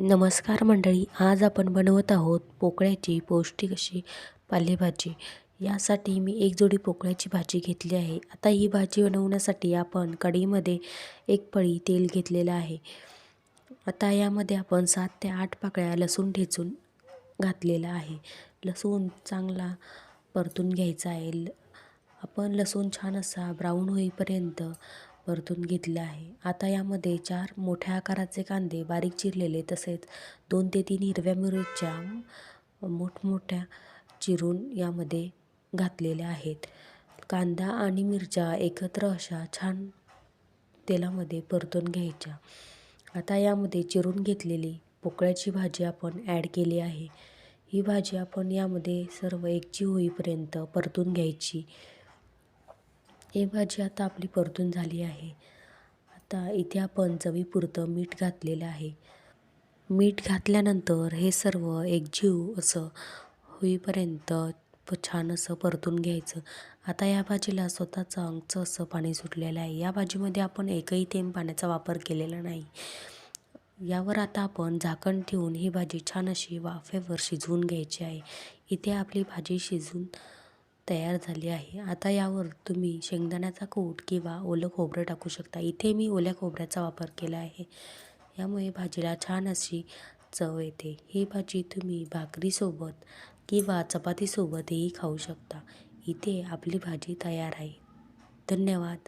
नमस्कार मंडळी आज आपण बनवत आहोत पोकळ्याची पौष्टिक अशी पालेभाजी. यासाठी मी एक जोडी पोकळ्याची भाजी घेतली आहे. आता ही भाजी बनवण्यासाठी आपण कढईमध्ये एक पळी तेल घेतलेलं आहे. आता यामध्ये आपण सात ते आठ पाकळ्या लसूण ठेचून घातलेला आहे. लसूण चांगला परतून घ्यायचा आहे. ल आपण लसूण छान असा ब्राऊन होईपर्यंत परतून घेतलं आहे. आता यामध्ये चार मोठ्या आकाराचे कांदे बारीक चिरलेले तसेच दोन ते तीन हिरव्या मिरच्या मोठमोठ्या चिरून यामध्ये घातलेल्या आहेत. कांदा आणि मिरच्या एकत्र अशा छान तेलामध्ये परतून घ्यायच्या. आता यामध्ये चिरून घेतलेली पोकळ्याची भाजी आपण ॲड केली आहे. ही भाजी आपण यामध्ये सर्व एकजीव होईपर्यंत परतून घ्यायची. ही भाजी आता आपली परतून झाली आहे. आता इथे आपण चवीपुरतं मीठ घातलेलं आहे. मीठ घातल्यानंतर हे सर्व एकजीव असं होईपर्यंत छान असं परतून घ्यायचं. आता या भाजीला स्वतःचं अंगचं असं पाणी सुटलेलं आहे. या भाजीमध्ये आपण एकही थेंब पाण्याचा वापर केलेला नाही. यावर आता आपण झाकण ठेवून ही भाजी छान अशी वाफेवर शिजवून घ्यायची आहे. इथे आपली भाजी शिजून तयार झाली आहे. आता यावर तुम्ही शेंगदाण्याचा कूट किंवा ओलं खोबरं टाकू शकता. इथे मी ओल्या खोबऱ्याचा वापर केला आहे. यामुळे भाजीला छान अशी चव येते. ही भाजी तुम्ही भाकरीसोबत किंवा चपातीसोबतही खाऊ शकता. इथे आपली भाजी तयार आहे. धन्यवाद.